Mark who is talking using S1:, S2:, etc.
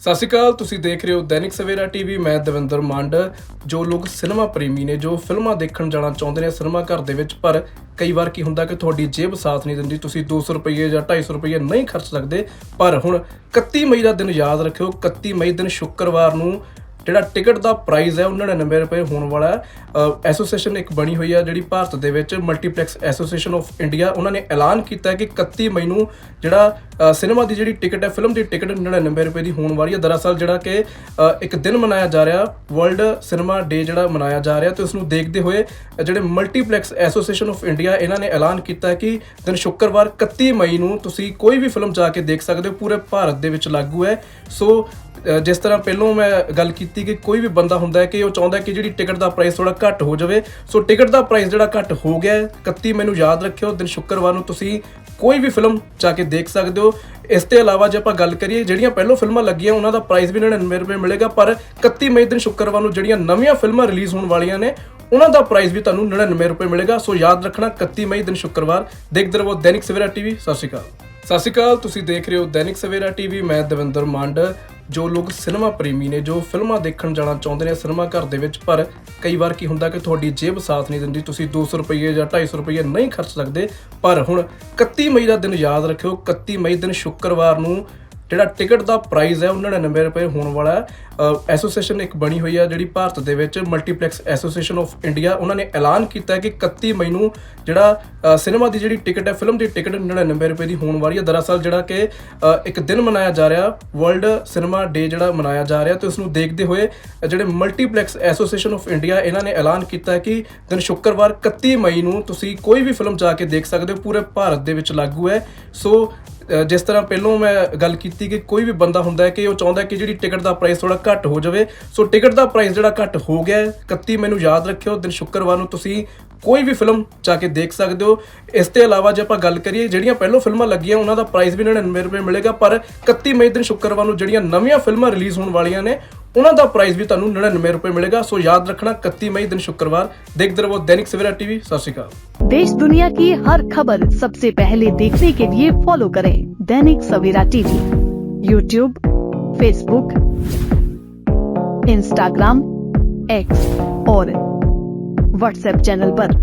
S1: ਸਤਿ ਸ਼੍ਰੀ ਅਕਾਲ, ਤੁਸੀਂ ਦੇਖ ਰਹੇ ਹੋ ਦੈਨਿਕ ਸਵੇਰਾ ਟੀਵੀ, ਮੈਂ ਦਵਿੰਦਰ ਮੰਡ। ਜੋ ਲੋਕ ਸਿਨੇਮਾ ਪ੍ਰੇਮੀ ਨੇ, ਜੋ ਫਿਲਮਾਂ ਦੇਖਣ ਜਾਣਾ ਚਾਹੁੰਦੇ ਨੇ ਸਿਨੇਮਾ ਘਰ ਦੇ ਵਿੱਚ, ਪਰ ਕਈ ਵਾਰ ਕੀ ਹੁੰਦਾ ਕਿ ਤੁਹਾਡੀ ਜੇਬ ਸਾਥ ਨਹੀਂ ਦਿੰਦੀ, ਤੁਸੀਂ 200 ਰੁਪਏ ਜਾਂ 250 ਰੁਪਏ ਨਹੀਂ ਖਰਚ ਸਕਦੇ। ਪਰ ਹੁਣ 31 ਮਈ ਦਾ ਦਿਨ ਯਾਦ ਰੱਖਿਓ 31 ਮਈ ਦਿਨ ਸ਼ੁੱਕਰਵਾਰ ਨੂੰ ਜਿਹੜਾ ਟਿਕਟ ਦਾ ਪ੍ਰਾਈਸ ਹੈ, ਉਹ 99 ਰੁਪਏ ਹੋਣ ਵਾਲਾ ਐਸੋਸੀਏਸ਼ਨ ਇੱਕ ਬਣੀ ਹੋਈ ਹੈ, ਜਿਹੜੀ ਭਾਰਤ ਦੇ ਵਿੱਚ ਮਲਟੀਪਲੈਕਸ ਐਸੋਸੀਏਸ਼ਨ ਆਫ ਇੰਡੀਆ, ਉਹਨਾਂ ਨੇ ਐਲਾਨ ਕੀਤਾ ਕਿ 31 ਮਈ ਨੂੰ ਜਿਹੜਾ ਸਿਨੇਮਾ ਦੀ ਜਿਹੜੀ ਟਿਕਟ ਹੈ, ਫਿਲਮ ਦੀ ਟਿਕਟ 99 ਰੁਪਏ ਦੀ ਹੋਣ ਵਾਲੀ ਹੈ। ਦਰਅਸਲ ਜਿਹੜਾ ਕਿ ਇੱਕ ਦਿਨ ਮਨਾਇਆ ਜਾ ਰਿਹਾ, ਵਰਲਡ ਸਿਨੇਮਾ ਡੇ ਜਿਹੜਾ ਮਨਾਇਆ ਜਾ ਰਿਹਾ ਤੇ ਉਸ ਨੂੰ ਦੇਖਦੇ ਹੋਏ ਜਿਹੜੇ ਮਲਟੀਪਲੈਕਸ ਐਸੋਸੀਏਸ਼ਨ ਆਫ ਇੰਡੀਆ, ਇਹਨਾਂ ਨੇ ਐਲਾਨ ਕੀਤਾ ਕਿ ਦਿਨ ਸ਼ੁੱਕਰਵਾਰ 31 ਮਈ ਨੂੰ ਤੁਸੀਂ ਕੋਈ ਵੀ ਫਿਲਮ ਜਾ ਕੇ ਦੇਖ ਸਕਦੇ ਹੋ, ਪੂਰੇ ਭਾਰਤ ਦੇ ਵਿੱਚ ਲਾਗੂ ਹੈ। ਸੋ ਜਿਸ ਤਰ੍ਹਾਂ ਪਹਿਲੋਂ ਮੈਂ ਗੱਲ ਕੀਤੀ ਕਿ ਕੋਈ ਵੀ ਬੰਦਾ ਹੁੰਦਾ ਹੈ ਕਿ ਉਹ ਚਾਹੁੰਦਾ ਕਿ ਜਿਹੜੀ ਟਿਕਟ ਦਾ ਪ੍ਰਾਈਸ ਥੋੜਾ ਘੱਟ ਹੋ ਜਾਵੇ। ਸੋ ਟਿਕਟ ਦਾ ਪ੍ਰਾਈਸ ਜਿਹੜਾ ਘੱਟ ਹੋ ਗਿਆ ਹੈ 31 ਮੈਨੂੰ ਯਾਦ ਰੱਖਿਓ, ਦਿਨ ਸ਼ੁੱਕਰਵਾਰ ਨੂੰ ਤੁਸੀਂ ਕੋਈ ਵੀ ਫਿਲਮ ਜਾ ਕੇ ਦੇਖ ਸਕਦੇ ਹੋ। ਇਸ ਤੋਂ ਇਲਾਵਾ ਜੇ ਆਪਾਂ ਗੱਲ ਕਰੀਏ, ਜਿਹੜੀਆਂ ਪਹਿਲੋਂ ਫਿਲਮਾਂ ਲੱਗੀਆਂ, ਉਹਨਾਂ ਦਾ ਪ੍ਰਾਈਸ ਵੀ 99 ਰੁਪਏ ਮਿਲੇਗਾ, ਪਰ 31 ਮਈ ਦਿਨ ਸ਼ੁੱਕਰਵਾਰ ਨੂੰ ਜਿਹੜੀਆਂ ਨਵੀਆਂ ਫਿਲਮਾਂ ਰਿਲੀਜ਼ ਹੋਣ ਵਾਲੀਆਂ ਨੇ, ਉਹਨਾਂ ਦਾ ਪ੍ਰਾਈਸ ਵੀ ਤੁਹਾਨੂੰ 99 ਰੁਪਏ ਮਿਲੇਗਾ। ਸੋ ਯਾਦ ਰੱਖਣਾ 31 ਮਈ ਦਿਨ ਸ਼ੁੱਕਰਵਾਰ, ਦੇਖਦੇ ਰਹੋ ਦੈਨਿਕ ਸਵੇਰਾ ਟੀਵੀ। ਸਤਿ ਸ਼੍ਰੀ ਅਕਾਲ। ਸਤਿ ਸ਼੍ਰੀ ਅਕਾਲ, ਤੁਸੀਂ ਦੇਖ ਰਹੇ ਹੋ ਦੈਨਿਕ ਸਵੇਰਾ ਟੀਵੀ, ਮੈਂ ਦਵਿੰਦਰ ਮੰਡ। ਜੋ ਲੋਕ ਸਿਨੇਮਾ ਪ੍ਰੇਮੀ ਨੇ, ਜੋ ਫਿਲਮਾਂ ਦੇਖਣ ਜਾਣਾ ਚਾਹੁੰਦੇ ਨੇ ਸਿਨੇਮਾ ਘਰ ਦੇ ਵਿੱਚ, ਪਰ ਕਈ ਵਾਰ ਕੀ ਹੁੰਦਾ ਕਿ ਤੁਹਾਡੀ ਜੇਬ ਸਾਥ ਨਹੀਂ ਦਿੰਦੀ, ਤੁਸੀਂ 200 ਰੁਪਏ ਜਾਂ 250 ਰੁਪਏ ਨਹੀਂ ਖਰਚ ਸਕਦੇ। ਪਰ ਹੁਣ 31 ਮਈ ਦਾ ਦਿਨ ਯਾਦ ਰੱਖਿਓ 31 ਮਈ ਦਿਨ ਸ਼ੁੱਕਰਵਾਰ ਨੂੰ ਜਿਹੜਾ ਟਿਕਟ ਦਾ ਪ੍ਰਾਈਸ ਹੈ ਉਹ 99 ਰੁਪਏ ਹੋਣ ਵਾਲਾ ਹੈ। ਐਸੋਸੀਏਸ਼ਨ ਇੱਕ ਬਣੀ ਹੋਈ ਹੈ ਜਿਹੜੀ ਭਾਰਤ ਦੇ ਵਿੱਚ ਮਲਟੀਪਲੈਕਸ ਐਸੋਸੀਏਸ਼ਨ ਆਫ ਇੰਡੀਆ, ਉਹਨਾਂ ਨੇ ਐਲਾਨ ਕੀਤਾ ਹੈ ਕਿ 31 ਮਈ ਨੂੰ ਜਿਹੜਾ ਸਿਨੇਮਾ ਦੀ ਜਿਹੜੀ ਟਿਕਟ ਹੈ, ਫਿਲਮ ਦੀ ਟਿਕਟ 99 ਰੁਪਏ ਦੀ ਹੋਣ ਵਾਲੀ ਹੈ। ਦਰਅਸਲ ਜਿਹੜਾ ਕਿ ਇੱਕ ਦਿਨ ਮਨਾਇਆ ਜਾ ਰਿਹਾ, ਵਰਲਡ ਸਿਨੇਮਾ ਡੇ ਜਿਹੜਾ ਮਨਾਇਆ ਜਾ ਰਿਹਾ ਤੇ ਉਸ ਨੂੰ ਦੇਖਦੇ ਹੋਏ ਜਿਹੜੇ ਮਲਟੀਪਲੈਕਸ ਐਸੋਸੀਏਸ਼ਨ ਆਫ ਇੰਡੀਆ, ਇਹਨਾਂ ਨੇ ਐਲਾਨ ਕੀਤਾ ਹੈ ਕਿ ਦਿਨ ਸ਼ੁੱਕਰਵਾਰ 31 ਮਈ ਨੂੰ ਤੁਸੀਂ ਕੋਈ ਵੀ ਫਿਲਮ ਜਾ ਕੇ ਦੇਖ ਸਕਦੇ ਹੋ, ਪੂਰੇ ਭਾਰਤ ਦੇ ਵਿੱਚ ਲਾਗੂ ਹੈ। ਸੋ ਜਿਸ ਤਰ੍ਹਾਂ ਪਹਿਲੋਂ ਮੈਂ ਗੱਲ ਕੀਤੀ ਕਿ ਕੋਈ ਵੀ ਬੰਦਾ ਹੁੰਦਾ ਹੈ ਕਿ ਉਹ ਚਾਹੁੰਦਾ ਕਿ ਜਿਹੜੀ ਟਿਕਟ ਦਾ ਪ੍ਰਾਈਸ ਥੋੜਾ ਘੱਟ ਹੋ ਜਾਵੇ। ਸੋ ਟਿਕਟ ਦਾ ਪ੍ਰਾਈਸ ਜਿਹੜਾ ਘੱਟ ਹੋ ਗਿਆ ਹੈ 31 ਮੈਨੂੰ ਯਾਦ ਰੱਖਿਓ, ਦਿਨ ਸ਼ੁੱਕਰਵਾਰ ਨੂੰ ਤੁਸੀਂ ਕੋਈ ਵੀ ਫਿਲਮ ਜਾ ਕੇ ਦੇਖ ਸਕਦੇ ਹੋ। ਇਸ ਤੋਂ ਇਲਾਵਾ ਜੇ ਆਪਾਂ ਗੱਲ ਕਰੀਏ, ਜਿਹੜੀਆਂ ਪਹਿਲੋਂ ਫਿਲਮਾਂ ਲੱਗੀਆਂ, ਉਹਨਾਂ ਦਾ ਪ੍ਰਾਈਸ ਵੀ 99 ਰੁਪਏ ਮਿਲੇਗਾ, ਪਰ 31 ਮਈ ਦਿਨ ਸ਼ੁੱਕਰਵਾਰ ਨੂੰ ਜਿਹੜੀਆਂ ਨਵੀਆਂ ਫਿਲਮਾਂ ਰਿਲੀਜ਼ ਹੋਣ ਵਾਲੀਆਂ ਨੇ ਉਹਨਾਂ ਦਾ ਪ੍ਰਾਈਸ ਵੀ ਤੁਹਾਨੂੰ 99 ਰੁਪਏ ਮਿਲੇਗਾ ਸੋ ਯਾਦ ਰੱਖਣਾ 31 ਮਈ ਦਿਨ ਸ਼ੁੱਕਰਵਾਰ ਦੇਖਦੇ ਰਹੋ ਦੈਨਿਕ ਸਵੇਰਾ ਟੀਵੀ ਸਤਿ ਸ਼੍ਰੀ ਅਕਾਲ
S2: देश दुनिया की हर खबर सबसे पहले देखने के लिए फॉलो करें Dainik Savera TV YouTube Facebook Instagram X और व्हाट्सएप चैनल पर।